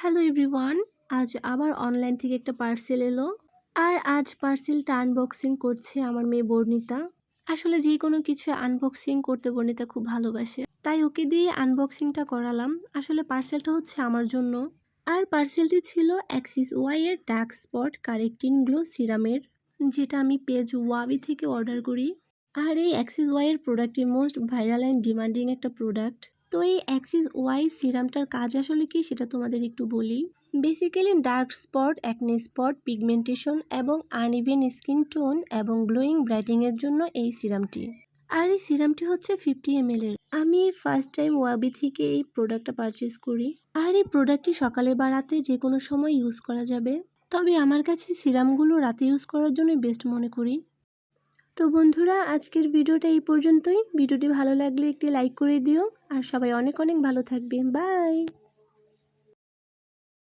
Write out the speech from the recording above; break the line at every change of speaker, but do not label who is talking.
Hello everyone, আজ আবার online থেকে একটা পার্সেল এলো। আর আজ পার্সেলটা আনবক্সিং করছে আমার মেয়ে বর্ণিতা। আসলে যে কোনো কিছু আনবক্সিং করতে বর্ণিতা খুব ভালোবাসে। তাই ওকে দিয়ে আনবক্সিংটা করালাম। আসলে পার্সেলটা হচ্ছে আমার জন্য। আর পার্সেলটি ছিল অ্যাক্সিস ওয়াই এর ডার্ক স্পট কারেক্টিং গ্লো সিরামের যেটা আমি পেজ ওয়াবি থেকে অর্ডার করি। আর এই অ্যাক্সিস ওয়াই এর প্রোডাক্টটি মোস্ট ভাইরাল অ্যান্ড ডিমান্ডিং একটা প্রোডাক্ট তো এই অ্যাক্সিস ওয়াই সিরামটার কাজ আসলে কি সেটা তোমাদের একটু বলি। Basically dark spot acne spot pigmentation এবং আনইভেন স্কিন টোন এবং গ্লোয়িং ব্রাইটিংয়ের জন্য এই সিরামটি। আর এই সিরামটি হচ্ছে ফিফটি এম এর। আমি এই ফার্স্ট টাইম ওয়াবি থেকে এই প্রোডাক্টটা পারচেস করি। আর এই প্রোডাক্টটি সকালে বা রাতে যে কোনো সময় ইউজ করা যাবে। তবে আমার কাছে সিরামগুলো রাতে ইউজ করার জন্য বেস্ট মনে করি। তো বন্ধুরা, আজকের ভিডিওটা এই পর্যন্তই। ভিডিওটি ভালো লাগলে একটি লাইক করে দিও। আর সবাই অনেক অনেক ভালো থাকবে বাই!